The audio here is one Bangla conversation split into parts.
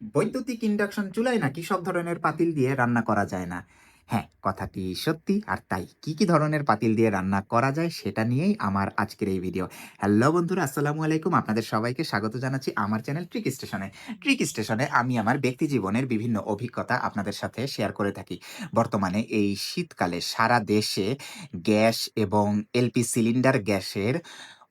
বৈদ্যুতিক ইন্ডাকশন চুলায় নাকি সব ধরনের পাতিল দিয়ে রান্না করা যায় না? হ্যাঁ কথাটি সত্যি? আর তাই কি কি ধরনের পাতিল দিয়ে রান্না করা যায় সেটা নিয়েই আমার আজকের এই ভিডিও। হ্যালো বন্ধুরা, আসসালামু আলাইকুম। আপনাদের সবাইকে স্বাগত জানাচ্ছি আমার চ্যানেল ট্রিক স্টেশনে ট্রিক স্টেশনে আমি আমার ব্যক্তি জীবনের বিভিন্ন অভিজ্ঞতা আপনাদের সাথে শেয়ার করে থাকি। বর্তমানে এই শীতকালে সারা দেশে গ্যাস এবং এলপি সিলিন্ডার গ্যাসের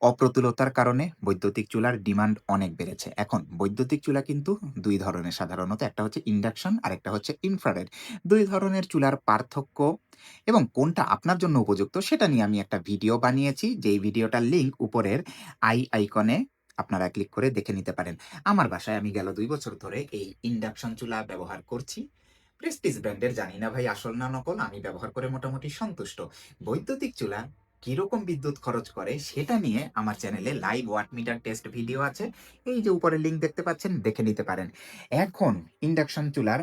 অপ্রতুলতার কারণে বৈদ্যুতিক চুলার ডিমান্ড অনেক বেড়েছে। এখন, বৈদ্যুতিক চুলা কিন্তু দুই ধরনের। সাধারণত একটা হচ্ছে ইন্ডাকশন আর একটা হচ্ছে ইনফ্রারেড। দুই ধরনের চুলার পার্থক্য এবং কোনটা আপনার জন্য উপযুক্ত সেটা নিয়ে আমি একটা ভিডিও বানিয়েছি। যেই ভিডিওটার লিঙ্ক উপরের আই আইকনে আপনারা ক্লিক করে দেখে নিতে পারেন। আমার বাসায় আমি গেল দুই বছর ধরে এই ইন্ডাকশন চুলা ব্যবহার করছি। প্রেস্টিজ ব্র্যান্ডের জানি না ভাই আসল না নকল, আমি ব্যবহার করে মোটামুটি সন্তুষ্ট। বৈদ্যুতিক চুলা কীরকম বিদ্যুৎ খরচ করে সেটা নিয়ে আমার চ্যানেলে live watt meter test video আছে। এই যে উপরে লিঙ্ক দেখতে পাচ্ছেন, দেখে নিতে পারেন। এখন ইন্ডাকশন চুলার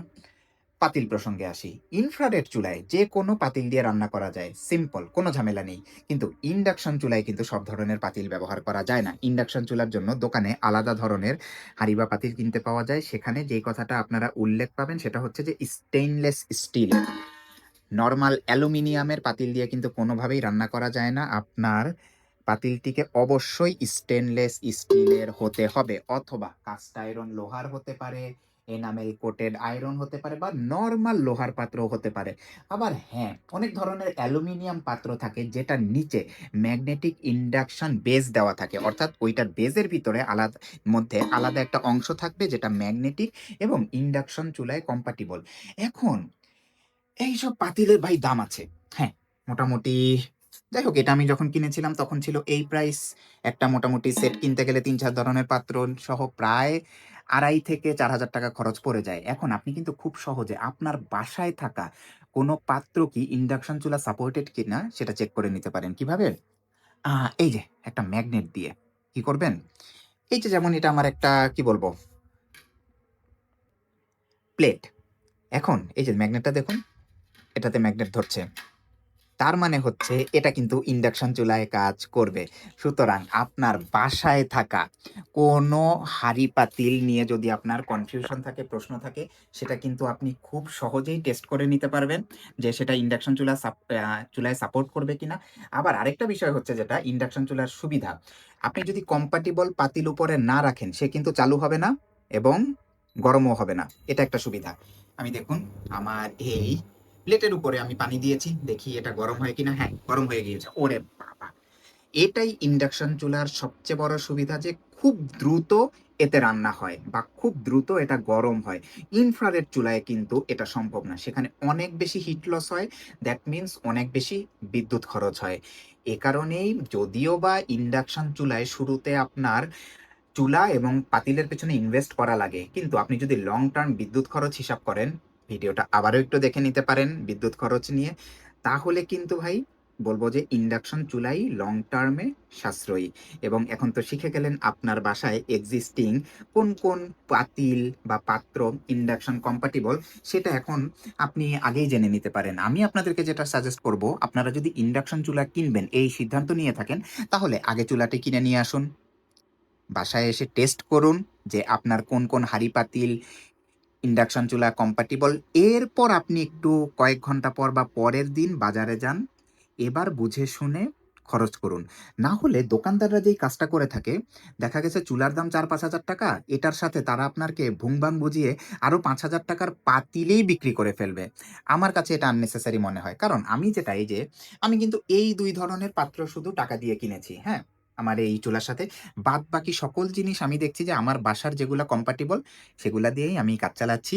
পাতিল প্রসঙ্গে আসি। ইনফ্রারেড চুলায় যে কোনো পাতিল দিয়ে রান্না করা যায় সিম্পল কোনো ঝামেলা নেই। কিন্তু ইন্ডাকশন চুলায় কিন্তু সব ধরনের পাতিল ব্যবহার করা যায় না। ইন্ডাকশন চুলার জন্য দোকানে আলাদা ধরনের হাঁড়ি বা পাতিল কিনতে পাওয়া যায়। সেখানে যেই কথাটা আপনারা উল্লেখ পাবেন সেটা হচ্ছে যে স্টেইনলেস স্টিল নর্মাল অ্যালুমিনিয়ামের পাতিল দিয়ে কিন্তু কোনোভাবেই রান্না করা যায় না। আপনার পাতিলটিকে অবশ্যই স্টেনলেস স্টিলের হতে হবে অথবা কাস্ট আয়রন লোহার হতে পারে এনামেল কোটেড আয়রন হতে পারে বা নর্মাল লোহার পাত্র হতে পারে। আবার হ্যাঁ অনেক ধরনের অ্যালুমিনিয়াম পাত্র থাকে যেটা নিচে ম্যাগনেটিক ইন্ডাকশন বেস দেওয়া থাকে। অর্থাৎ ওইটার বেজের ভিতরে আলাদা, মধ্যে আলাদা একটা অংশ থাকবে যেটা ম্যাগনেটিক এবং ইন্ডাকশন চুলায় কম্পাটিবল এখন এইসব পাতিলের ভাই দাম আছে। হ্যাঁ মোটামুটি, যাই হোক, এটা আমি যখন কিনেছিলাম তখন ছিল এই প্রাইস একটা মোটামুটি সেট কিনতে গেলে তিন চার ধরনের পাত্র সহ প্রায় আড়াই থেকে চার হাজার টাকা খরচ পড়ে যায়। এখন আপনি কিন্তু খুব সহজে আপনার বাসায় থাকা কোনো পাত্র কি ইন্ডাকশন চুলা সাপোর্টেড কিনা সেটা চেক করে নিতে পারেন। কীভাবে? এই যে, একটা ম্যাগনেট দিয়ে। কি করবেন? এই যে, যেমন এটা আমার একটা, কি বলব? প্লেট এখন, এই যে ম্যাগনেটটা দেখুন। এটাতে ম্যাগনেট ধরছে। তার মানে হচ্ছে এটা কিন্তু ইন্ডাকশন চুলায় কাজ করবে। সুতরাং আপনার বাসায় থাকা কোনো হাঁড়ি পাতিল নিয়ে যদি আপনার কনফিউশন থাকে, প্রশ্ন থাকে, সেটা কিন্তু আপনি খুব সহজেই টেস্ট করে নিতে পারবেন যে সেটা ইন্ডাকশন চুলা চুলায় সাপোর্ট করবে কিনা। আবার আরেকটা বিষয় হচ্ছে যেটা ইন্ডাকশন চুলার সুবিধা। আপনি যদি কম্পাটিবল পাতিল উপরে না রাখেন, সে কিন্তু চালু হবে না এবং গরমও হবে না। এটা একটা সুবিধা। আমি দেখুন, আমার এই প্লেটের উপরে আমি পানি দিয়েছি, দেখি এটা গরম হয় কিনা। হ্যাঁ গরম হয়ে গিয়েছে। ওরে বাবা। এটাই ইন্ডাকশন চুলার সবচেয়ে বড় সুবিধা যে খুব দ্রুত এতে রান্না হয় বা খুব দ্রুত এটা গরম হয়। ইনফ্রারেড চুলায় কিন্তু এটা সম্ভব না। সেখানে অনেক বেশি হিট লস হয়। দ্যাট মিন্স অনেক বেশি বিদ্যুৎ খরচ হয়। এ কারণেই যদিও বা ইন্ডাকশন চুলায় শুরুতে আপনার চুলা এবং পাতিলের পেছনে ইনভেস্ট করা লাগে, কিন্তু আপনি যদি লং টার্ম বিদ্যুৎ খরচ হিসাব করেন ভিডিওটা আবারও একটু দেখে নিতে পারেন বিদ্যুৎ খরচ নিয়ে। তাহলে কিন্তু ভাই, বলব যে ইন্ডাকশন চুলাই লং টার্মে সাশ্রয়ী। এবং এখন তো শিখে গেলেন আপনার বাসায় এক্সিস্টিং কোন কোন পাতিল বা পাত্র ইন্ডাকশন কম্পাটিবল সেটা এখন আপনি আগেই জেনে নিতে পারেন। আমি আপনাদেরকে যেটা সাজেস্ট করব, আপনারা যদি ইন্ডাকশন চুলা কিনবেন, এই সিদ্ধান্ত নিয়ে থাকেন, তাহলে আগে চুলাটি কিনে নিয়ে আসুন। বাসায় এসে টেস্ট করুন যে আপনার কোন কোন হাড়ি পাতিল ইন্ডাকশন চুলা কম্পাটিবল এরপর আপনি একটু কয়েক ঘণ্টা পর বা পরের দিন বাজারে যান, এবার বুঝে শুনে খরচ করুন। না হলে দোকানদাররা যেই কাজটা করে থাকে, দেখা গেছে চুলার দাম চার পাঁচ হাজার টাকা, এটার সাথে তারা আপনাকে ভুংবাং বুঝিয়ে আরও পাঁচ হাজার টাকার পাতিলেই বিক্রি করে ফেলবে। আমার কাছে এটা আননেসেসারি মনে হয়। কারণ আমি যেটা, এই যে, আমি কিন্তু এই দুই ধরনের পাত্র শুধু টাকা দিয়ে কিনেছি হ্যাঁ? আমার এই চুলার সাথে। বাদ বাকি সকল জিনিস আমি দেখছি যে আমার বাসার যেগুলো কম্পাটিবল সেগুলা দিয়েই আমি কাজ চালাচ্ছি।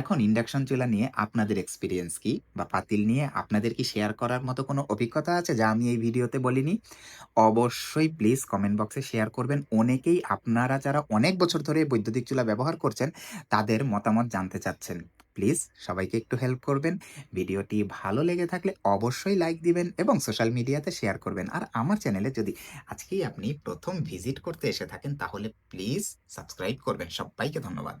এখন ইন্ডাকশন চুলা নিয়ে আপনাদের এক্সপিরিয়েন্স কি বা পাতিল নিয়ে আপনাদের কি শেয়ার করার মতো কোনো অভিজ্ঞতা আছে যা আমি এই ভিডিওতে বলিনি? অবশ্যই প্লিজ কমেন্ট বক্সে শেয়ার করবেন। অনেকেই আপনারা যারা অনেক বছর ধরে বৈদ্যুতিক চুলা ব্যবহার করছেন, তাদের মতামত জানতে চাচ্ছেন। প্লিজ সবাইকে একটু হেল্প করবেন। ভিডিওটি ভালো লেগে থাকলে অবশ্যই লাইক দিবেন এবং সোশ্যাল মিডিয়াতে শেয়ার করবেন। আর আমার চ্যানেলে যদি আজকেই আপনি প্রথম ভিজিট করতে এসে থাকেন, তাহলে প্লিজ সাবস্ক্রাইব করবেন। সবাইকে ধন্যবাদ।